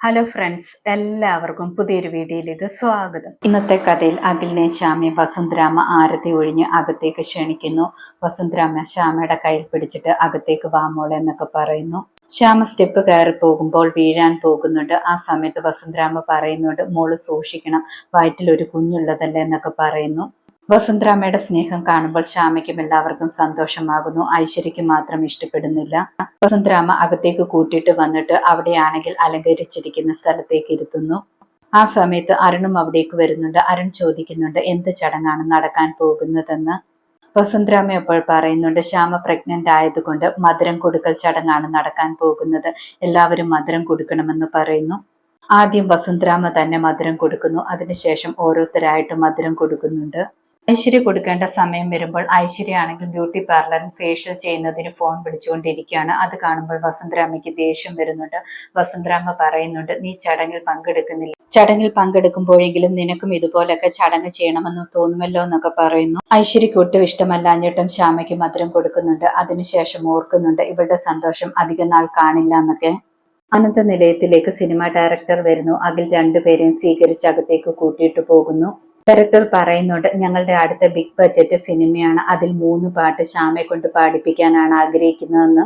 Hello friends എല്ലാവർക്കും പുതിയൊരു വീഡിയോയിലേക്ക് സ്വാഗതം. ഇന്നത്തെ കഥയിൽ അഖിലിനെ ശ്യാമയെ വസുന്ധരാമ ആരതി ഒഴിഞ്ഞ് അകത്തേക്ക് ക്ഷണിക്കുന്നു. വസുന്ധരാമ ശ്യാമയുടെ കയ്യിൽ പിടിച്ചിട്ട് അകത്തേക്ക് വാമോളെ എന്നൊക്കെ പറയുന്നു. ശ്യാമ സ്റ്റെപ്പ് കയറി പോകുമ്പോൾ വീഴാൻ പോകുന്നുണ്ട്. ആ സമയത്ത് വസുന്ധരാമ പറയുന്നുണ്ട് മോൾ സൂക്ഷിക്കണം വയറ്റിൽ ഒരു കുഞ്ഞുള്ളതല്ലേ എന്നൊക്കെ പറയുന്നു. വസുന്ധരാമയുടെ സ്നേഹം കാണുമ്പോൾ ശ്യാമയ്ക്കും എല്ലാവർക്കും സന്തോഷമാകുന്നു. ഐശ്വര്യയ്ക്ക് മാത്രം ഇഷ്ടപ്പെടുന്നില്ല. വസുന്ധരാമ അകത്തേക്ക് കൂട്ടിയിട്ട് വന്നിട്ട് അവിടെയാണെങ്കിൽ അലങ്കരിച്ചിരിക്കുന്ന സ്ഥലത്തേക്ക് ഇരുത്തുന്നു. ആ സമയത്ത് അരുണും അവിടേക്ക് വരുന്നുണ്ട്. അരുൺ ചോദിക്കുന്നുണ്ട് എന്ത് ചടങ്ങാണ് നടക്കാൻ പോകുന്നതെന്ന്? വസുന്ധരാമ അപ്പോൾ പറയുന്നുണ്ട് ശ്യാമ പ്രഗ്നന്റ് ആയതുകൊണ്ട് മധുരം കൊടുക്കൽ ചടങ്ങാണ് നടക്കാൻ പോകുന്നത്. എല്ലാവരും മധുരം കൊടുക്കണമെന്ന് പറയുന്നു. ആദ്യം വസുന്ധരാമ തന്നെ മധുരം കൊടുക്കുന്നു. അതിനുശേഷം ഓരോരുത്തരായിട്ട് മധുരം കൊടുക്കുന്നുണ്ട്. ഐശ്വര്യ കൊടുക്കേണ്ട സമയം വരുമ്പോൾ ഐശ്വര്യ ആണെങ്കിൽ ബ്യൂട്ടി പാർലറിൽ ഫേഷ്യൽ ചെയ്യുന്നതിന് ഫോൺ വിളിച്ചുകൊണ്ടിരിക്കുകയാണ്. അത് കാണുമ്പോൾ വസന്തരാമയ്ക്ക് ദേഷ്യം വരുന്നുണ്ട്. വസന്തരാമ പറയുന്നുണ്ട് നീ ചടങ്ങിൽ പങ്കെടുക്കുന്നില്ല. ചടങ്ങിൽ പങ്കെടുക്കുമ്പോഴെങ്കിലും നിനക്കും ഇതുപോലൊക്കെ ചടങ്ങ് ചെയ്യണമെന്ന് തോന്നുമല്ലോ എന്നൊക്കെ പറയുന്നു. ഐശ്വര്യക്ക് ഒട്ടും ഇഷ്ടമല്ലാഞ്ഞിട്ടും ശ്യാമയ്ക്ക് മധുരം കൊടുക്കുന്നുണ്ട്. അതിനുശേഷം ഓർക്കുന്നുണ്ട് ഇവളുടെ സന്തോഷം അധികം നാൾ കാണില്ല എന്നൊക്കെ. അനന്ത നിലയത്തിലേക്ക് സിനിമ ഡയറക്ടർ വരുന്നു. അഖിൽ രണ്ടുപേരെയും സ്വീകരിച്ച് അകത്തേക്ക് കൂട്ടിയിട്ട് പോകുന്നു. ഡയറക്ടർ പറയുന്നുണ്ട്. ഞങ്ങളുടെ അടുത്ത ബിഗ് ബഡ്ജറ്റ് സിനിമയാണ് അതിൽ മൂന്ന് പാട്ട് ശ്യാമയെ കൊണ്ട് പാടിപ്പിക്കാനാണ് ആഗ്രഹിക്കുന്നതെന്ന്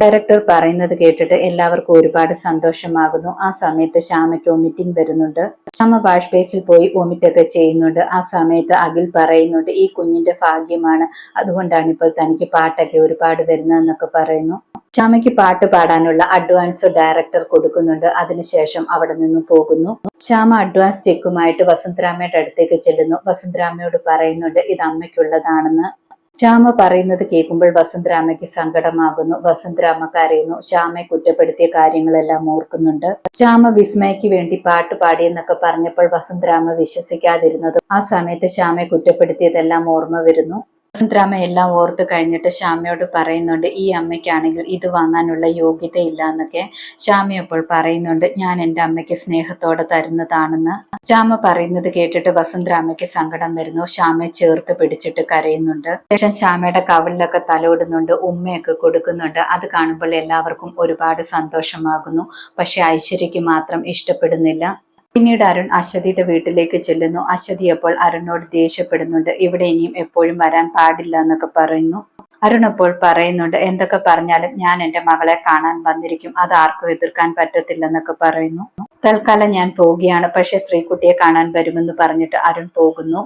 ഡയറക്ടർ പറയുന്നത് കേട്ടിട്ട് എല്ലാവർക്കും ഒരുപാട് സന്തോഷമാകുന്നു. ആ സമയത്ത് ശ്യാമയ്ക്ക് ഒമിറ്റിംഗ് വരുന്നുണ്ട്. ശ്യാമ വാഷ്പേസിൽ പോയി ഒമിറ്റ് ഒക്കെ ചെയ്യുന്നുണ്ട്. ആ സമയത്ത് അഖിൽ പറയുന്നുണ്ട് ഈ കുഞ്ഞിന്റെ ഭാഗ്യമാണ്. അതുകൊണ്ടാണ് ഇപ്പോൾ തനിക്ക് പാട്ടൊക്കെ ഒരുപാട് വരുന്നതെന്നൊക്കെ പറയുന്നു. ശ്യാമയ്ക്ക് പാട്ട് പാടാനുള്ള അഡ്വാൻസ് ഡയറക്ടർ കൊടുക്കുന്നുണ്ട്. അതിനുശേഷം അവിടെ നിന്നും പോകുന്നു. ചാമ അഡ്വാൻസ് ചെക്കുമായിട്ട് വസന്തരാമയുടെ അടുത്തേക്ക് ചെല്ലുന്നു. വസന്തരാമയോട് പറയുന്നുണ്ട് ഇത് അമ്മയ്ക്കുള്ളതാണെന്ന്. ശ്യാമ പറയുന്നത് കേൾക്കുമ്പോൾ വസന്തരാമയ്ക്ക് സങ്കടമാകുന്നു. വസന്തരാമ കരയുന്നു. ശ്യാമയെ കുറ്റപ്പെടുത്തിയ കാര്യങ്ങളെല്ലാം ഓർക്കുന്നുണ്ട്. ശ്യാമ വിസ്മയ്ക്ക് വേണ്ടി പാട്ട് പാടിയെന്നൊക്കെ പറഞ്ഞപ്പോൾ വസന്തരാമ വിശ്വസിക്കാതിരുന്നതും ആ സമയത്ത് ശ്യാമയെ കുറ്റപ്പെടുത്തിയതെല്ലാം ഓർമ്മ വരുന്നു. വസന്തരാമ എല്ലാം ഓർത്ത് കഴിഞ്ഞിട്ട് ശ്യാമയോട് പറയുന്നുണ്ട് ഈ അമ്മയ്ക്കാണെങ്കിൽ ഇത് വാങ്ങാനുള്ള യോഗ്യതയില്ല എന്നൊക്കെ ശ്യാമ അപ്പോൾ പറയുന്നുണ്ട്. ഞാൻ എന്റെ അമ്മയ്ക്ക് സ്നേഹത്തോടെ തരുന്നതാണെന്ന്. ശ്യാമ പറയുന്നത് കേട്ടിട്ട് വസന്തരാമയ്ക്ക് സങ്കടം വരുന്നു. ശ്യാമയെ ചേർത്ത് പിടിച്ചിട്ട് കരയുന്നുണ്ട്. ശേഷം ശ്യാമയുടെ കവലിലൊക്കെ തലോടുന്നുണ്ട് ഉമ്മയൊക്കെ കൊടുക്കുന്നുണ്ട്. അത് കാണുമ്പോൾ എല്ലാവർക്കും ഒരുപാട് സന്തോഷമാകുന്നു. പക്ഷെ ഐശ്വര്യയ്ക്ക് മാത്രം ഇഷ്ടപ്പെടുന്നില്ല. പിന്നീട് അരുൺ അശ്വതിയുടെ വീട്ടിലേക്ക് ചെല്ലുന്നു. അശ്വതി അപ്പോൾ അരുണിനോട് ദേഷ്യപ്പെടുന്നുണ്ട്. ഇവിടെ ഇനിയും എപ്പോഴും വരാൻ പാടില്ല എന്നൊക്കെ പറയുന്നു. അരുൺ അപ്പോൾ പറയുന്നുണ്ട് എന്തൊക്കെ പറഞ്ഞാലും ഞാൻ എന്റെ മകളെ കാണാൻ വന്നിരിക്കും. അത് ആർക്കും എതിർക്കാൻ പറ്റത്തില്ലെന്നൊക്കെ പറയുന്നു. തൽക്കാലം ഞാൻ പോവുകയാണ്. പക്ഷെ ശ്രീകുട്ടിയെ കാണാൻ വരുമെന്ന് പറഞ്ഞിട്ട് അരുൺ പോകുന്നു.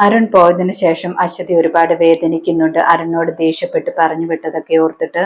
അരുൺ പോയതിനു ശേഷം അശ്വതി ഒരുപാട് വേദനിക്കുന്നുണ്ട്. അരുണിനോട് ദേഷ്യപ്പെട്ട് പറഞ്ഞു വിട്ടതൊക്കെ ഓർത്തിട്ട്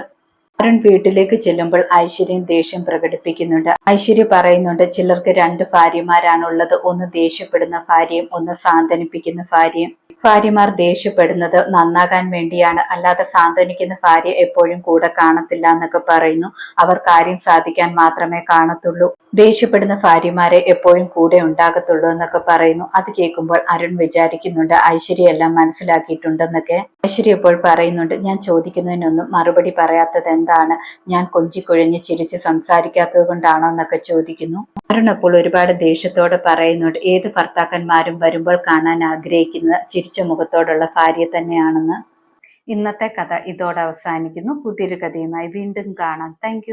അരുൺ വീട്ടിലേക്ക് ചെല്ലുമ്പോൾ ഐശ്വര്യൻ ദേഷ്യം പ്രകടിപ്പിക്കുന്നുണ്ട്. ഐശ്വര്യ പറയുന്നുണ്ട് ചിലർക്ക് രണ്ട് ഭാര്യമാരാണുള്ളത്. ഒന്ന് ദേഷ്യപ്പെടുന്ന ഭാര്യയും ഒന്ന് സാന്ത്വനിപ്പിക്കുന്ന ഭാര്യയും. ഭാര്യമാർ ദേഷ്യപ്പെടുന്നത് നന്നാകാൻ വേണ്ടിയാണ്. അല്ലാതെ സാന്ത്വനിക്കുന്ന ഭാര്യ എപ്പോഴും കൂടെ കാണത്തില്ല എന്നൊക്കെ പറയുന്നു. അവർ കാര്യം സാധിക്കാൻ മാത്രമേ കാണത്തുള്ളൂ. ദേഷ്യപ്പെടുന്ന ഭാര്യമാരെ എപ്പോഴും കൂടെ ഉണ്ടാകത്തുള്ളൂ എന്നൊക്കെ പറയുന്നു. അത് കേൾക്കുമ്പോൾ അരുൺ വിചാരിക്കുന്നുണ്ട് ഐശ്വര്യ എല്ലാം മനസ്സിലാക്കിയിട്ടുണ്ടെന്നൊക്കെ. ഐശ്വര്യ ഇപ്പോൾ പറയുന്നുണ്ട് ഞാൻ ചോദിക്കുന്നതിനൊന്നും മറുപടി പറയാത്തത് എന്താണ്? ഞാൻ കൊഞ്ചിക്കുഴഞ്ഞ് ചിരിച്ച് സംസാരിക്കാത്തത് കൊണ്ടാണോ എന്നൊക്കെ ചോദിക്കുന്നു. അരുൺ അപ്പോൾ ഒരുപാട് ദേഷ്യത്തോടെ പറയുന്നുണ്ട്. ഏത് ഭർത്താക്കന്മാരും വരുമ്പോൾ കാണാൻ ആഗ്രഹിക്കുന്ന ചിരിച്ച മുഖത്തോടുള്ള ഭാര്യ തന്നെയാണെന്ന്. ഇന്നത്തെ കഥ ഇതോടെ അവസാനിക്കുന്നു. പുതിയൊരു കഥയുമായി വീണ്ടും കാണാം. താങ്ക്